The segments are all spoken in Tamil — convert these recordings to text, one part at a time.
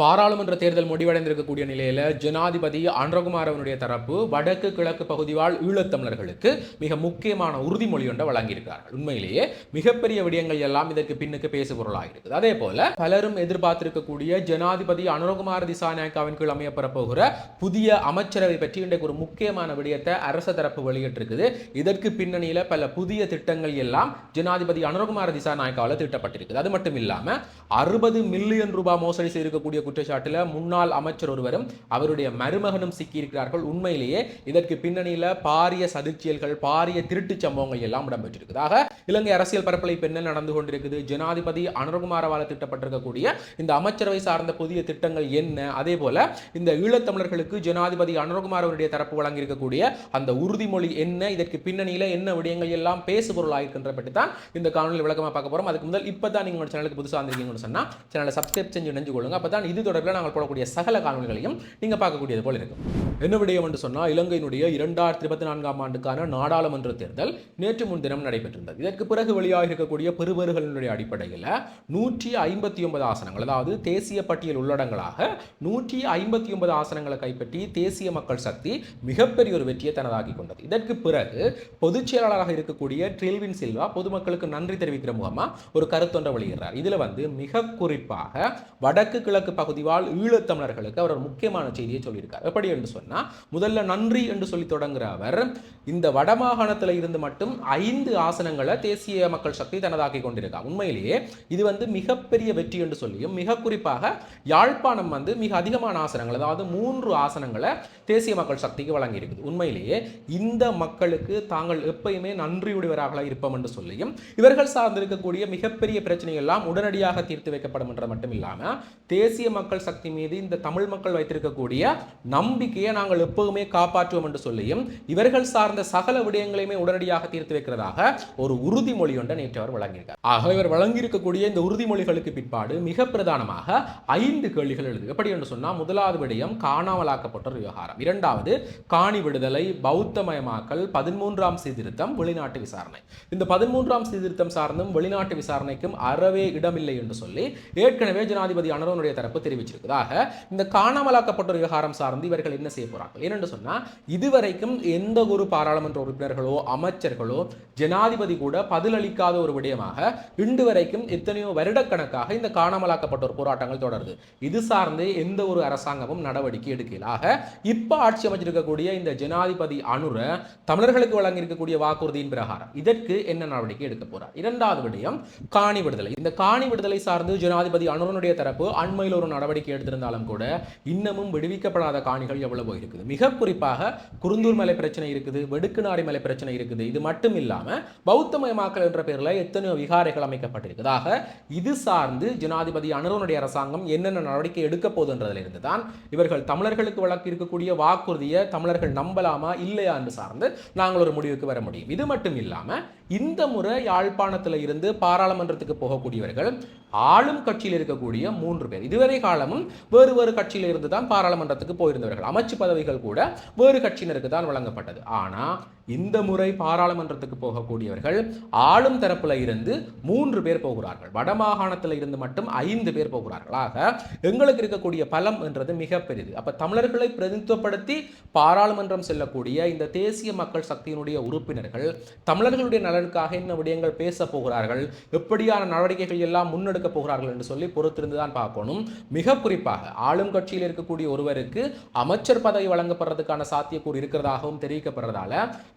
பாராளுமன்ற தேர்தல் முடிவடைந்திருக்கக்கூடிய நிலையில் ஜனாதிபதி அன்றகுமாரவனுடைய தரப்பு வடக்கு கிழக்கு பகுதி வாழ் ஈழத்தமிழர்களுக்கு மிக முக்கியமான உறுதிமொழி ஒன்றை வழங்கியிருக்கிறார்கள். உண்மையிலேயே மிகப்பெரிய விடயங்கள் எல்லாம் இதற்கு பின்னுக்கு பேசு பொருளாக இருக்குது. அதே போல பலரும் எதிர்பார்த்திருக்கக்கூடிய ஜனாதிபதி அனுரகுமார் திசாநாயக்காவின் கீழ் அமையப்பெற போகிற புதிய அமைச்சரவை பற்றி இன்றைக்கு ஒரு முக்கியமான விடயத்தை அரச தரப்பு வெளியிட்டிருக்குது. இதற்கு பின்னணியில பல புதிய திட்டங்கள் எல்லாம் ஜனாதிபதி அனுரகுமார் திசாநாயக்காவில் திட்டப்பட்டிருக்குது. அது மட்டும் இல்லாமல் அறுபது மில்லியன் ரூபாய் மோசடி செய்திருக்கக்கூடிய குற்றச்சாட்டில் முன்னாள் அமைச்சர் ஒருவரும் அவருடைய மருமகனும் சிக்கியிருக்கிறார்கள். உண்மையிலேயே இதற்கு பின்னணியில் பாரிய சதிர்ச்சியல்கள் பாரிய திருட்டுச் சம்பவங்கள் எல்லாம் இடம்பெற்றிருக்குது. இலங்கை அரசியல் பரப்பலை என்ன நடந்து கொண்டிருக்குது? ஜனாதிபதி அனுரகுமாரவால திட்டப்பட்டிருக்கக்கூடிய இந்த அமைச்சரவை சார்ந்த புதிய திட்டங்கள் என்ன? அதே போல இந்த ஈழத்தமிழர்களுக்கு ஜனாதிபதி அனுரகுமாரவருடைய தரப்பு வழங்கியிருக்கக்கூடிய அந்த உறுதிமொழி என்ன? இதற்கு பின்னணியில் என்ன விடயங்கள் எல்லாம் பேசு இருக்கின்ற பற்றி தான் இந்த காணொலி விளக்கமாக பார்க்க போறோம். அதுக்கு முதல் இப்பதான் நீங்க நீங்கள் சேனலுக்கு புதுசாக வந்திருக்கீங்கன்னு சொன்னா சேனலை சப்ஸ்கிரைப் செஞ்சு நினைஞ்சு கொள்ளுங்க. அப்பதான் இது தொடர்பில் நாங்கள் போடக்கூடிய சகல காணொலிகளையும் நீங்கள் பார்க்கக்கூடியது போல் இருக்கும் என்ன விடயம் என்று சொன்னால் இலங்கையினுடைய இரண்டாயிரத்தி இருபத்தி நான்காம் ஆண்டுக்கான நாடாளுமன்ற தேர்தல் நேற்று முன்தினம் நடைபெற்றிருந்தது. இதற்கு பிறகு வெளியாக இருக்கக்கூடிய பெறுபேறுகளினுடைய அடிப்படையில் நூற்றி ஐம்பத்தி ஒன்பது ஆசனங்கள் அதாவது தேசிய பட்டியல் உள்ளடங்களாக நூற்றி ஐம்பத்தி ஒன்பது ஆசனங்களை கைப்பற்றி தேசிய மக்கள் சக்தி மிகப்பெரிய ஒரு வெற்றியை தனதாக்கி கொண்டது. இதற்கு பிறகு பொதுச் செயலாளராக இருக்கக்கூடிய ட்ரில்வின் சில்வா பொதுமக்களுக்கு நன்றி தெரிவிக்கிற முகமாக ஒரு கருத்தொன்றை வெளியிடுறார். இதில் வந்து மிக குறிப்பாக வடக்கு கிழக்கு பகுதி வாழ் ஈழத்தமிழர்களுக்கு அவர் ஒரு முக்கியமான செய்தியை சொல்லியிருக்கார். எப்படி என்று சொன்னால் முதல்ல நன்றி என்று சொல்லி தொடங்குற அவர் இந்த வடமாகாணத்தில் இருந்து மட்டும் ஐந்து ஆசனங்களை தேசிய மக்கள் சக்தி தனதாக்கி கொண்டிருக்கார் உண்மையிலேயே இது வந்து மிகப்பெரிய வெற்றி என்று சொல்லியும் மிக குறிப்பாக யாழ்ப்பாணம் வந்து மிக அதிகமான ஆசனங்கள் அதாவது மூன்று ஆசனங்களை தேசிய மக்கள் சக்திக்கு வழங்கியிருக்குது. உண்மையிலேயே இந்த மக்களுக்கு தாங்கள் எப்பயுமே நன்றியுடையவராக இருப்போம் என்று சொல்லியும் இவர்கள் சார்ந்திருக்கக்கூடிய மிகப்பெரிய பிரச்சனைகள் எல்லாம் உடனடியாக தீர்த்து வைக்கப்படும் என்ற மட்டும் இல்லாமல் தேசிய மக்கள் சக்தி மீது இந்த தமிழ் மக்கள் வைத்திருக்கக்கூடிய நம்பிக்கையை நாங்கள் எப்போதுமே காப்பாற்றுவோம் என்று சொல்லியும் இவர்கள் சார்ந்த சகல விடயங்களையுமே உடனடியாக தீர்த்து வைக்கிறதாக ஒரு உறுதிமொழி ஒன்றை நேற்று அவர் வழங்கியிருக்கார். ஆக இவர் வழங்கியிருக்கக்கூடிய இந்த உறுதிமொழிகளுக்கு பிற்பாடு மிக பிரதானமாக ஐந்து கேள்விகள் எழுது எப்படி என்று சொன்னால் முதலாவது விடயம் காணாமலாக்கப்பட்ட ஒரு விவகாரம். இரண்டாவது காணி விடுதலை பௌத்தமயமாக்கல் பதிமூன்றாம் சீர்திருத்தம் வெளிநாட்டு விசாரணை. இந்த பதிமூன்றாம் சீர்திருத்தம் சார்ந்தும் வெளிநாட்டு விசாரணைக்கும் அறவே இடமில்லை என்று சொல்லி ஏற்கனவே ஜனாதிபதி அனரோனுடைய தரப்பு தெரிவிச்சிருக்கதாக இந்த காணாமலாக்கப்பட்ட விவகாரம் சார்ந்து இவர்கள் என்ன செய்ய போறார்கள்? ஏனென்று சொன்னா இதுவரைக்கும் எந்த ஒரு பாராளுமன்ற உறுப்பினர்களோ அமைச்சர்களோ ஜனாதிபதி கூட பதிலளிக்காத ஒரு விடயமாக இன்று வரைக்கும் எத்தனையோ வருடக்கணக்காக இந்த காணாமலாக்கப்பட்டோர் போராட்டங்கள் தொடருது. இது சார்ந்து எந்த ஒரு அரசாங்கமும் நடவடிக்கை எடுக்கலாக. இப்ப ஆட்சி அமைச்சிருக்கக்கூடிய இந்த ஜனாதிபதி அனுர தமிழர்களுக்கு வழங்கியிருக்கக்கூடிய வாக்குறுதியின் பிரகாரம் இதற்கு என்ன நடவடிக்கை எடுக்க போறார்? இரண்டாவது விடயம் காணி விடுதலை. இந்த காணி விடுதலை சார்ந்து ஜனாதிபதி அனுரனுடைய தரப்பு அண்மையில் ஒரு நடவடிக்கை எடுத்திருந்தாலும் கூட இன்னமும் விடுவிக்கப்படாத காணிகள் எவ்வளவோ இருக்குது. மிக குறிப்பாக குருந்தூர் மலை பிரச்சனை இருக்குது வெடுக்குநாடி மலை பிரச்சனை இருக்குது. இது மட்டும் இல்லாமல் பௌத்தமயமாக்கல் என்ற பேர்ல எத்தனையோ விகாரைகள் அமைக்கப்பட்டிருக்குதாக இது சார்ந்து ஜனாதிபதி அனுரனுடைய அரசாங்கம் என்னென்ன நடவடிக்கை எடுக்க போகுதுன்றதுல தான் இவர்கள் தமிழர்களுக்கு வழக்கு இருக்கக்கூடிய வாக்குறுதியை தமிழர்கள் நம்பலாமா இல்லையா என்று சார்ந்து நாங்கள் ஒரு முடிவுக்கு வர முடியும். இது மட்டும் இல்லாமல் இந்த முறை யாழ்ப்பாணத்தில் இருந்து பாராளுமன்றத்துக்கு போகக்கூடியவர்கள் ஆளும் கட்சியில் இருக்கக்கூடிய மூன்று பேர் இதுவரை காலமும் வேறு வேறு கட்சியிலிருந்து தான் பாராளுமன்றத்துக்கு போயிருந்தவர்கள். அமைச்சு பதவிகள் கூட வேறு கட்சியினருக்கு தான் வழங்கப்பட்டது. ஆனால் இந்த முறை பாராளுமன்றத்துக்கு போகக்கூடியவர்கள் ஆளும் தரப்பில் இருந்து மூன்று பேர் போகிறார்கள். வடமாகாணத்தில் இருந்து மட்டும் ஐந்து பேர் போகிறார்கள். ஆக எங்களுக்கு இருக்கக்கூடிய பலம் என்றது மிக பெரிது. அப்போ தமிழர்களை பிரதிநிதித்துவப்படுத்தி பாராளுமன்றம் செல்லக்கூடிய இந்த தேசிய மக்கள் சக்தியினுடைய உறுப்பினர்கள் தமிழர்களுடைய நலனுக்காக என்ன விடயங்கள் பேச போகிறார்கள் எப்படியான நடவடிக்கைகள் எல்லாம் முன்னெடுக்க போகிறார்கள் என்று சொல்லி பொறுத்திருந்து தான் பார்க்கணும். மிக குறிப்பாக ஆளும் கட்சியில் இருக்கக்கூடிய ஒருவருக்கு அமைச்சர் பதவி வழங்கப்படுறதுக்கான சாத்தியக்கூறு இருக்கிறதாகவும் தெரிவிக்கப்படுறதால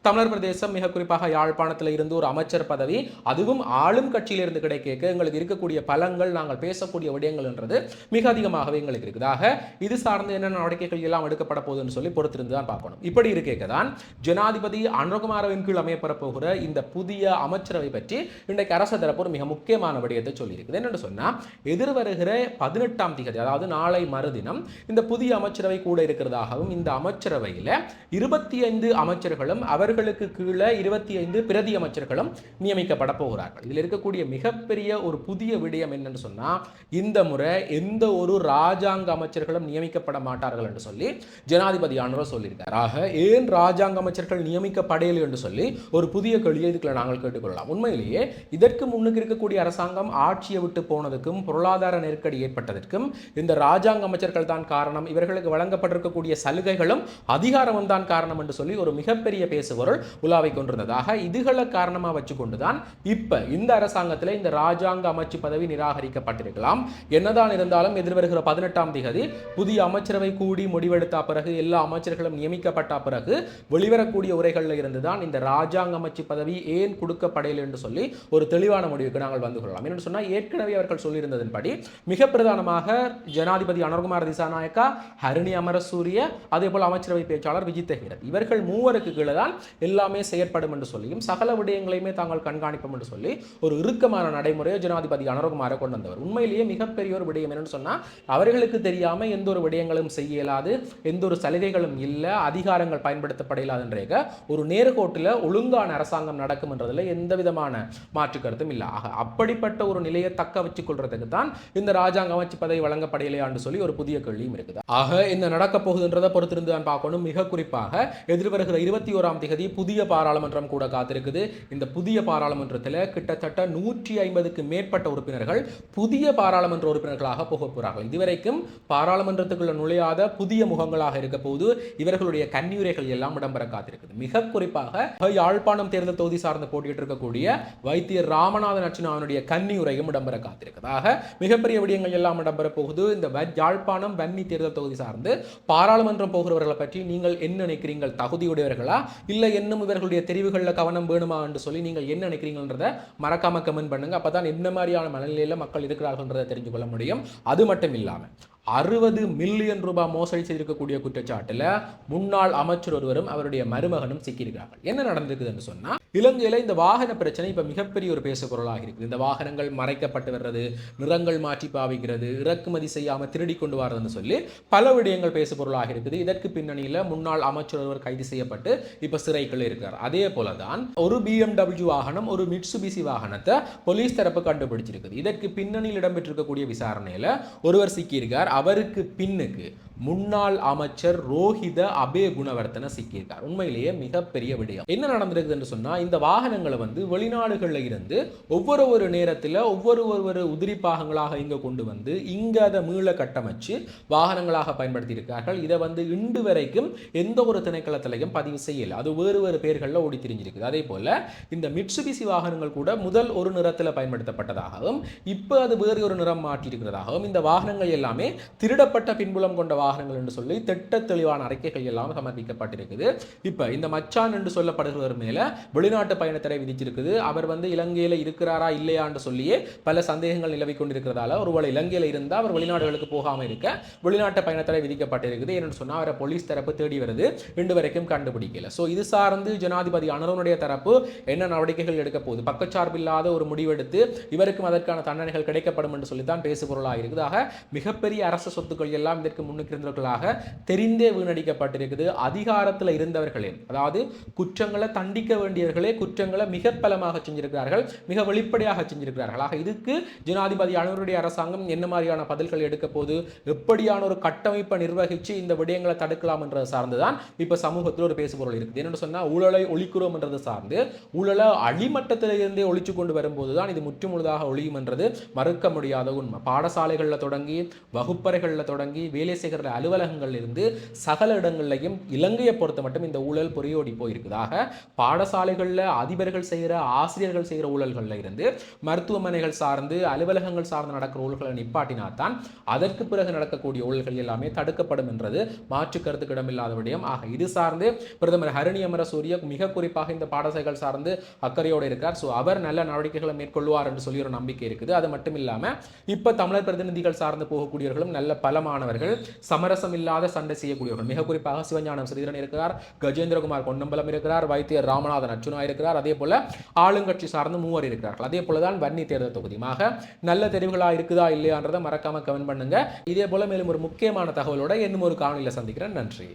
தமிழர் பிரதேசம் மிக குறிப்பாக யாழ்ப்பாணத்தில் இருந்து ஒரு அமைச்சர் பதவி அதுவும் ஆளும் கட்சியிலிருந்து கிடைக்க எங்களுக்கு இருக்கக்கூடிய பலங்கள் நாங்கள் பேசக்கூடிய விடயங்கள்ன்றது மிக அதிகமாகவே எங்களுக்கு இருக்குதாக இது சார்ந்து என்ன நடவடிக்கைகள் எல்லாம் எடுக்கப்பட போகுதுன்னு சொல்லி பொறுத்திருந்து தான் பார்க்கணும். இப்படி இருக்கேக்க தான் ஜனாதிபதி அனுகுமாரவின் கீழ் அமையப்பெற போகிற இந்த புதிய அமைச்சரவை பற்றி இன்றைக்கு அரசு தரப்பு ஒரு மிக முக்கியமான விடயத்தை சொல்லியிருக்குது. என்னென்னு சொன்னால் எதிர்வருகிற பதினெட்டாம் திகதி அதாவது நாளை மறுதினம் இந்த புதிய அமைச்சரவை கூட இருக்கிறதாகவும் இந்த அமைச்சரவையில் இருபத்தி ஐந்து அமைச்சர்களும் அவர்களுக்கு கீழே இருபத்தி ஐந்து பிரதி அமைச்சர்களும் நியமிக்கப்பட போகிறார்கள். இதில் இருக்கக்கூடிய மிகப்பெரிய ஒரு புதிய விடயம் என்னன்னு சொன்னால் இந்த முறை எந்த ஒரு ராஜாங்க அமைச்சர்களும் நியமிக்கப்பட மாட்டார்கள் என்று சொல்லி ஜனாதிபதி ஆனவர் சொல்லியிருக்கார். ஆக ஏன் ராஜாங்க அமைச்சர்கள் நியமிக்கப்படையில் என்று சொல்லி ஒரு புதிய கேள்வியை இதுக்குள்ள நாங்கள் கேட்டுக்கொள்ளலாம். உண்மையிலேயே இதற்கு முன்னுக்கு இருக்கக்கூடிய அரசாங்கம் ஆட்சியை விட்டு போனதுக்கும் பொருளாதார நெருக்கடி ஏற்பட்டதற்கும் இந்த ராஜாங்க அமைச்சர்கள் தான் காரணம். இவர்களுக்கு வழங்கப்பட்டிருக்கக்கூடிய சலுகைகளும் அதிகாரமும் தான் காரணம் என்று சொல்லி ஒரு மிகப்பெரிய பேசுபொருள் உலாவை கொண்டிருந்ததாக இதுகளை காரணமாக வச்சுக்கொண்டு தான் இப்போ இந்த அரசாங்கத்தில் இந்த ராஜாங்க அமைச்சு பதவி நிராகரிக்கப்பட்டிருக்கலாம். என்னதான் இருந்தாலும் எதிர்வருகிற பதினெட்டாம் திகதி புதிய அமைச்சரவை கூடி முடிவெடுத்த பிறகு எல்லா அமைச்சர்களும் நியமிக்கப்பட்ட பிறகு வெளிவரக்கூடிய உரைகளில் இருந்து தான் இந்த ராஜாங்க அமைச்சு பதவி ஏன் கொடுக்கப்படையில் என்று சொல்லி ஒரு தெளிவான முடிவுக்கு நாங்கள் வந்து கொள்ளலாம். என்னென்னு சொன்னால் ஏற்கனவே அவர்கள் சொல்லியிருந்ததன்படி மிக பிரதானமாக ஜனாதிபதி அனர்குமார் திசாநாயக்கா ஹரிணி அமரசூரிய அதே போல் அமைச்சரவை பேச்சாளர் விஜித் ஹீரத் இவர்கள் மூவருக்கு கீழே தான் எல்லாமே செயற்படும் என்று சொல்லியும் சகல விடயங்களையுமே தாங்கள் கண்காணிப்போம் என்று சொல்லி ஒரு இறுக்கமான நடைமுறையை ஜனாதிபதி அனர்குமாரை கொண்டு வந்தவர். உண்மையிலேயே மிகப்பெரிய ஒரு விடயம் என்னன்னு சொன்னால் அவர்களுக்கு தெரியாமல் எந்த ஒரு விடயங்களும் செய்ய இயலாது எந்த ஒரு சலுகைகளும் இல்லை அதிகாரங்கள் பயன்படுத்தப்பட பயன்படுத்தப்படையிலாதுன்றேக ஒரு நேர்கோட்டில் ஒழுங்கான அரசாங்கம் நடக்கும் என்றதில் எந்த விதமான மாற்று கருத்தும் இல்லை. ஆக அப்படிப்பட்ட ஒரு நிலையை தக்க வச்சுக் கொள்றதுக்கு தான் இந்த ராஜாங்க அமைச்சு பதவி வழங்கப்படையிலையான்னு சொல்லி ஒரு புதிய கேள்வியும் இருக்குது? ஆக இந்த நடக்க போகுதுன்றதை பொறுத்திருந்து தான் பார்க்கணும். மிக குறிப்பாக எதிர்வருகிற இருபத்தி ஓராம் தேதி புதிய பாராளுமன்றம் கூட காத்திருக்குது. இந்த புதிய பாராளுமன்றத்தில் கிட்டத்தட்ட நூற்றி ஐம்பதுக்கு மேற்பட்ட உறுப்பினர்கள் புதிய பாராளுமன்ற உறுப்பினர்களாக போக போகிறார்கள் இதுவரைக்கும் பாராளுமன்றத்துக்குள்ள நுழையாத புதிய முகங்களாக இருக்க போது இவர்களுடைய கன்னியுரைகள் எல்லாம் இடம்பெற காத்திருக்குது. மிக குறிப்பாக யாழ்ப்பாணம் தேர்தல் தொகுதி சார்ந்து போட்டியிட்டு இருக்கக்கூடிய வைத்தியர் ராமநாதன் அர்ச்சுனாவினுடைய கன்னியுரையும் இடம்பெற காத்திருக்குது. மிகப்பெரிய விடயங்கள் எல்லாம் இடம்பெற போகுது இந்த யாழ்ப்பாணம் வன்னி தேர்தல் தொகுதி சார்ந்து பாராளுமன்றம் போகிறவர்களை பற்றி நீங்கள் என்ன நினைக்கிறீங்கள்? தகுதியுடையவர்களா? இல்லை இன்னும் இவர்களுடைய தெரிவுகளில் கவனம் வேணுமா என்று சொல்லி நீங்கள் என்ன நினைக்கிறீங்கன்றத மறக்காம கமெண்ட் பண்ணுங்க. அப்பதான் என்ன மாதிரியான மனநிலையில் மக்கள் இருக்கிறார்கள்ன்றதை தெரிஞ்சு கொள்ள முடியும். அது மட்டும் இல்லாமல் அறுபது மில்லியன் ரூபாய் மோசடி செய்திருக்கக்கூடிய குற்றச்சாட்டில் முன்னாள் அமைச்சர் ஒருவரும் அவருடைய மருமகனும் சிக்கியிருக்கிறார்கள். என்ன நடந்திருக்குது என்று சொன்னால் இலங்கையில் இந்த வாகன பிரச்சனை இப்போ மிகப்பெரிய ஒரு பேசுபொருளாக இருக்குது. இந்த வாகனங்கள் மறைக்கப்பட்டு வர்றது நிறங்கள் மாற்றி பாவிக்கிறது இறக்குமதி செய்யாமல் திருடி கொண்டு வரதுன்னு சொல்லி பல விடயங்கள் பேசுபொருளாக இருக்குது. இதற்கு பின்னணியில் முன்னாள் அமைச்சர் ஒருவர் கைது செய்யப்பட்டு இப்போ சிறைக்குள்ள இருக்கிறார். அதே போல தான் ஒரு பிஎம்டபிள்யூ வாகனம் ஒரு மிட்சுபிசி வாகனத்தை போலீஸ் தரப்பு கண்டுபிடிச்சிருக்குது. இதற்கு பின்னணியில் இடம்பெற்றிருக்கக்கூடிய விசாரணையில் ஒருவர் சிக்கியிருக்கார். அவருக்கு பின்னுக்கு முன்னாள் அமைச்சர் ரோஹித அபே குணவர்த்தன சிக்கியிருக்கார். உண்மையிலேயே மிகப்பெரிய விடயம். என்ன நடந்திருக்குது என்று சொன்னா இந்த வாகனங்களை வந்து வெளிநாடுகளில் இருந்து ஒவ்வொரு ஒரு நேரத்தில் ஒவ்வொரு ஒரு உதிரி பாகங்களாக இங்க கொண்டு வந்து இங்க அதை மீள கட்டமைச்சு வாகனங்களாக பயன்படுத்தி இருக்கார்கள் இதை வந்து இன்று வரைக்கும் எந்த ஒரு திணைக்களத்திலையும் பதிவு செய்யல. அது வேறு வேறு பேர்களில் ஓடி திரிஞ்சிருக்குது. அதே போல இந்த மிட்சுபிசி வாகனங்கள் கூட முதல் ஒரு நிறத்தில் பயன்படுத்தப்பட்டதாகவும் இப்போ அது வேறு ஒரு நிறம் மாற்றியிருக்கிறதாகவும் இந்த வாகனங்கள் எல்லாமே திருடப்பட்ட பின்புலம் கொண்ட வாகனங்கள் என்று சொல்லி திட்ட தெளிவான அறிக்கைகள் எல்லாம் சமர்ப்பிக்கப்பட்டிருக்குது. இப்போ இந்த மச்சான் என்று சொல்லப்படுகிறவர் மேல வெளிநாட்டு பயணத்தடை விதிச்சிருக்குது. அவர் வந்து இலங்கையில் இருக்கிறாரா இல்லையான்னு சொல்லியே பல சந்தேகங்கள் நிலவி கொண்டிருக்கிறதால ஒருவேளை இலங்கையில் இருந்தால் அவர் வெளிநாடுகளுக்கு போகாம இருக்க வெளிநாட்டு பயணத்தடை விதிக்கப்பட்டிருக்குது. என்னன்னு சொன்னால் அவரை போலீஸ் தரப்பு தேடி வருது. இன்று வரைக்கும் கண்டுபிடிக்கல. ஸோ இது சார்ந்து ஜனாதிபதி அனருனுடைய தரப்பு என்ன நடவடிக்கைகள் எடுக்க போகுது? பக்கச்சார்பில்லாத ஒரு முடிவெடுத்து இவருக்கும் அதற்கான தண்டனைகள் கிடைக்கப்படும் என்று சொல்லி தான் பேசுபொருளாக இருக்குதாக மிகப்பெரிய அரசு சொத்துக்கள் எல்லாம் இதற்கு முன்னுக்கு இருந்தவர்களாக தெரிந்தே வீணடிக்கப்பட்டிருக்குது. அதிகாரத்தில் இருந்தவர்களே அதாவது குற்றங்களை தண்டிக்க வேண்டியவர்களே குற்றங்களை மிக பலமாக செஞ்சிருக்கிறார்கள் மிக வெளிப்படையாக செஞ்சிருக்கிறார்கள். ஆக இதுக்கு ஜனாதிபதி அனுருடைய அரசாங்கம் என்ன மாதிரியான பதில்கள் எடுக்க போது எப்படியான ஒரு கட்டமைப்பை நிர்வகித்து இந்த விடயங்களை தடுக்கலாம் என்றது சார்ந்துதான் இப்போ சமூகத்தில் ஒரு பேசுபொருள் இருக்குது. என்னென்னு சொன்னால் ஊழலை ஒழிக்கிறோம் என்றது சார்ந்து ஊழலை அடிமட்டத்தில் இருந்தே ஒழிச்சு கொண்டு வரும்போது தான் இது முற்றுமுழுதாக ஒழியும் என்றது மறுக்க முடியாத உண்மை. பாடசாலைகளில் தொடங்கி வகுப்பு வகுப்பறைகளில் தொடங்கி வேலை செய்கிற அலுவலகங்கள் இருந்து சகல இடங்கள்லையும் இலங்கையை பொறுத்த மட்டும் இந்த ஊழல் பொறியோடி போயிருக்குதாக பாடசாலைகளில் அதிபர்கள் செய்கிற ஆசிரியர்கள் செய்கிற ஊழல்களில் இருந்து மருத்துவமனைகள் சார்ந்து அலுவலகங்கள் சார்ந்து நடக்கிற ஊழல்களை நிப்பாட்டினாதான் அதற்கு பிறகு நடக்கக்கூடிய ஊழல்கள் எல்லாமே தடுக்கப்படும் என்றது மாற்று கருத்துக்கிடம் இடமில்லாத விடயம். ஆக இது சார்ந்து பிரதமர் ஹரணி அமரசூரிய மிக குறிப்பாக இந்த பாடசாலைகள் சார்ந்து அக்கறையோடு இருக்கார் ஸோ அவர் நல்ல நடவடிக்கைகளை மேற்கொள்வார் என்று சொல்லி ஒரு நம்பிக்கை இருக்குது. அது மட்டும் இல்லாமல் இப்போ தமிழர் பிரதிநிதிகள் சார்ந்து போகக்கூடியவர்களும் நல்ல பலமானவர்கள் சமரசம் இல்லாத சண்டை செய்யக்கூடியவர்கள். மிக குறிப்பாக சிவஞானம் ஸ்ரீதரன் இருக்கிறார் கஜேந்திரகுமார் பொன்னம்பலம் இருக்கிறார் வைத்தியர் ராமநாதன் அர்ஜுனா இருக்கிறார் அதே போல ஆளுங்கட்சி சார்ந்து மூவர் இருக்கிறார்கள். அதே போல தான் வன்னி தேர்தல் தொகுதியுமாக நல்ல தெரிவுகளா இருக்குதா இல்லையான்றதை மறக்காம கமெண்ட் பண்ணுங்க. இதே போல மேலும் ஒரு முக்கியமான தகவலோட இன்னும் ஒரு காணொலியில் சந்திக்கிறேன். நன்றி.